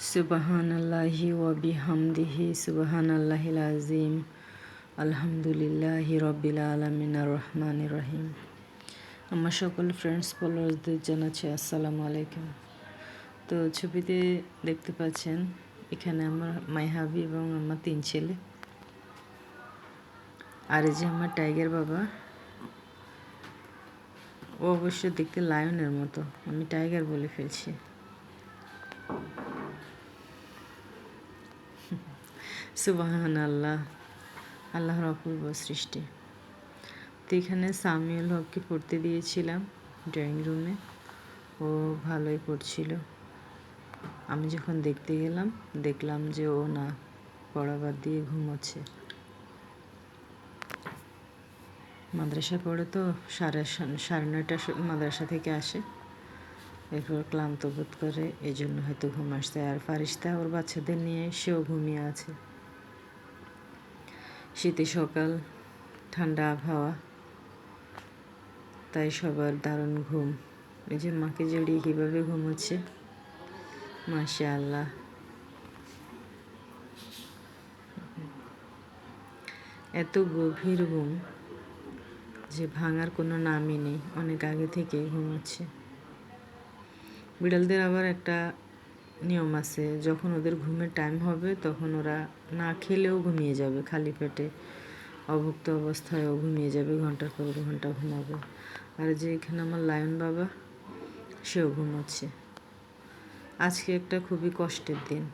সুবাহানাল্লাহি ওয়াবিহামদিহি সুবাহানাল্লাহিল আজিম আলহামদুলিল্লাহি রব্বিল আলমিন রহমান রহিম। আমার সকল ফ্রেন্ডস ফলোয়ার্সদের জানাচ্ছি আসসালামু আলাইকুম। তো ছবিতে দেখতে পাচ্ছেন, এখানে আমার মাই হাবি এবং আমার তিন ছেলে। আর এই যে আমার টাইগার বাবা, ও অবশ্য দেখতে লায়নের মতো। আমি টাইগার বলে ফেলছি। সুবাহান আল্লাহ আল্লাহর অপূর্ব সৃষ্টি। তো এখানে সামিউল হককে পড়তে দিয়েছিলাম ড্রয়িং রুমে। ও ভালোই পড়ছিল। আমি যখন দেখতে গেলাম, দেখলাম যে ও না, পড়া বাদ দিয়ে ঘুমোচ্ছে। মাদ্রাসা পড়ে তো সাড়ে সাড়ে নয়টা মাদ্রাসা থেকে আসে। এরপর ক্লান্ত বোধ করে এই জন্য হয়তো ঘুম আসছে। আর ফারিস্তা ওর বাচ্চাদের নিয়ে সেও ঘুমিয়ে আছে। শীতে সকাল, ঠান্ডা আবহাওয়া, তাই সবার দারুণ ঘুম। এই যে মাকে জড়িয়ে কীভাবে ঘুমোচ্ছে মাসে আল্লাহ এত গভীর ঘুম যে ভাঙার কোনো নামই নেই, অনেক আগে থেকেই ঘুমাচ্ছে। বিড়ালদের আবার একটা নিয়ম আছে, যখন ওদের ঘুমের টাইম হবে তখন ওরা না খেলেও ঘুমিয়ে যাবে, খালি পেটে অভুক্ত অবস্থায়ও ঘুমিয়ে যাবে, ঘণ্টার পর ঘণ্টা ঘুমাবে। আর যে এখানে আমার লায়ন বাবা, সেও ঘুমাচ্ছে। আজকে একটা খুবই কষ্টের দিন।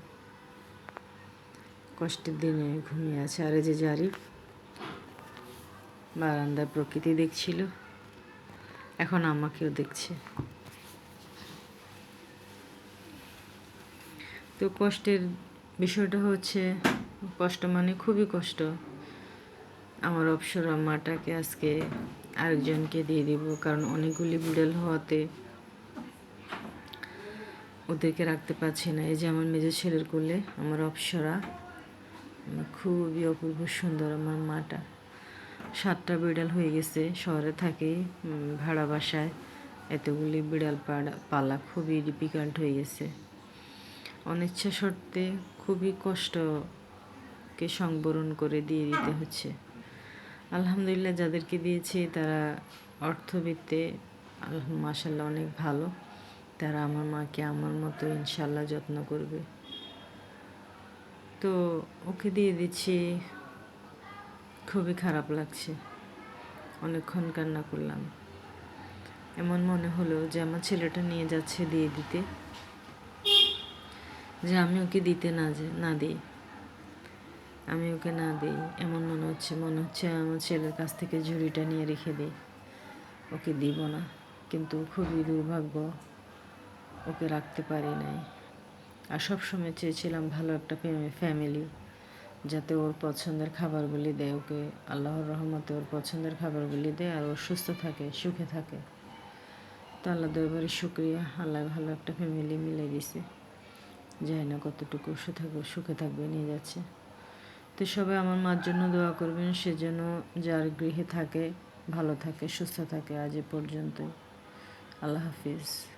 কষ্টের দিনে ঘুমিয়ে আছে। আর যে জারিফ, বারান্দায় প্রকৃতি দেখছিল, এখন আমাকেও দেখছে। তো কষ্টের বিষয়টা হচ্ছে, কষ্ট মানে খুবই কষ্ট। আমার অপসরা মাটাকে আজকে আরেকজনকে দিয়ে দিব, কারণ অনেকগুলি বিড়াল হওয়াতে ওদেরকে রাখতে পারছি না। এই যে আমার মেজর ছেলের কোলে, আমার অপসরা খুবই অপূর্ব সুন্দর আমার মাটা। সাতটা বিড়াল হয়ে গেছে, শহরে থাকে ভাড়া বাসায়। এতগুলি বিড়াল পালা খুবই ডিফিকাল্ট হয়ে গেছে। অনিচ্ছা সত্ত্বে খুবই কষ্টকে সংবরণ করে দিয়ে দিতে হচ্ছে। আলহামদুলিল্লাহ যাদেরকে দিয়েছি তারা অর্থবিত্তে মাসাল্লাহ অনেক ভালো। তারা আমার মাকে আমার মতো ইনশাল্লাহ যত্ন করবে। তো ওকে দিয়ে দিচ্ছি। খুবই খারাপ লাগছে। অনেকক্ষণ কান্না করলাম। এমন মনে হলো যে আমার ছেলেটা নিয়ে যাচ্ছে দিয়ে দিতে। যে আমি ওকে দিতে না যে, না দিই। আমি ওকে না দিই, এমন মনে হচ্ছে মনে হচ্ছে আমার ছেলের কাছ থেকে ঝুড়িটা নিয়ে রেখে দিই। ওকে দিব না, কিন্তু খুবই দুর্ভাগ্য ওকে রাখতে পারি নাই। আর সবসময় চেয়েছিলাম ভালো একটা ফ্যামিলি যাতে ওর পছন্দের খাবারগুলি দেয় ওকে। আল্লাহর রহমতে ওর পছন্দের খাবারগুলি দেয় আর ও সুস্থ থাকে, সুখে থাকে। তো আল্লাহ দরবারে শুক্রিয়া, আল্লাহ ভালো একটা ফ্যামিলি মিলে দিছে। যায় না কতটুকু থাকবে, সুখে থাকবে, নিয়ে যাচ্ছে। তো সবাই আমার মার জন্য দোয়া করবেন, সে যেন যার গৃহে থাকে, ভালো থাকে, সুস্থ থাকে আজ এ পর্যন্ত আল্লাহ হাফিজ।